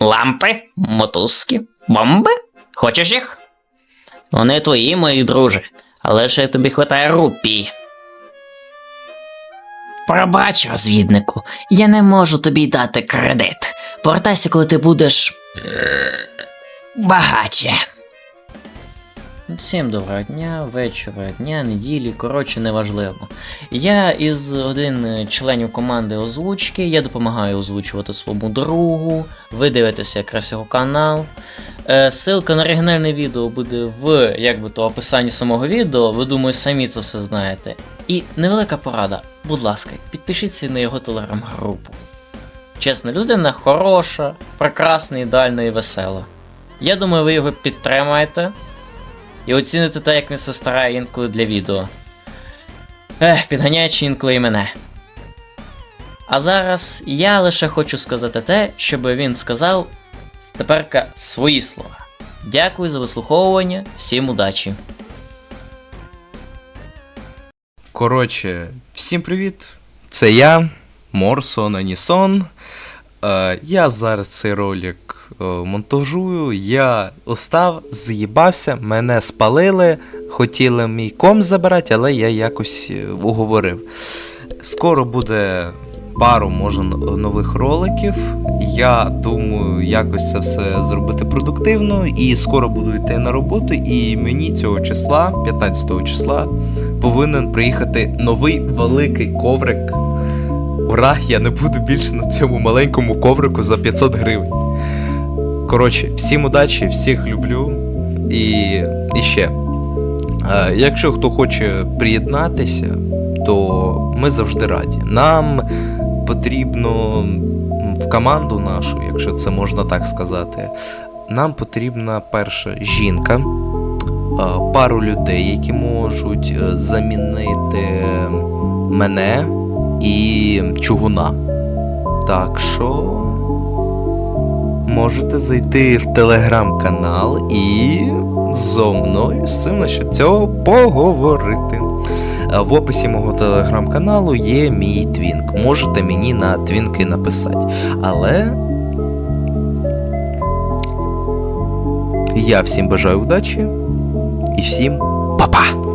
Лампи, мотузки, бомби? Хочеш їх? Вони твої, мої друже, але ще тобі хватає рупій. Пробач, розвіднику, я не можу тобі дати кредит. Повертайся, коли ти будеш. багаче. Всім доброго дня, вечора, дня, неділі, коротше, неважливо. Я із один членів команди озвучки, я допомагаю озвучувати своєму другу. Ви дивитеся якраз його канал. Е, ссылка на оригінальне відео буде в як то описанні самого відео. Ви думаю, самі це все знаєте. І невелика порада, будь ласка, підпишіться на його телеграм-групу. Чесно, людина хороша, прекрасна, ідеальна і весела. Я думаю, ви його підтримаєте. І оціните те, як він се старає інколи для відео. Ех, підганяючи інколи і мене. А зараз я лише хочу сказати те, щоб він сказав теперка свої слова. Дякую за вислуховування, всім удачі! Коротше, всім привіт! Це я, Морсон Анісон. Е, я зараз цей ролик монтажую. Я устав, з'їбався, мене спалили, хотіли мій ком забирати, але я якось е, уговорив. Скоро буде пару, може, нових роликів. Я думаю, якось це все зробити продуктивно. І скоро буду йти на роботу, і мені цього числа, 15 числа, повинен приїхати новий великий коврик. Ура, я не буду більше на цьому маленькому коврику за 500 гривень. Коротше, всім удачі, всіх люблю. І, і ще. е, Якщо хто хоче приєднатися, то ми завжди раді. Нам потрібно в команду нашу, якщо це можна так сказати, нам потрібна перша жінка, е, пару людей, які можуть е, замінити мене і чугуна. Так що можете зайти в телеграм-канал і зо мною з цим насчет цього поговорити. Е, В описі мого телеграм-каналу є мій твінк. Можете мені на твінки написати. Але я всім бажаю удачі і всім па-па!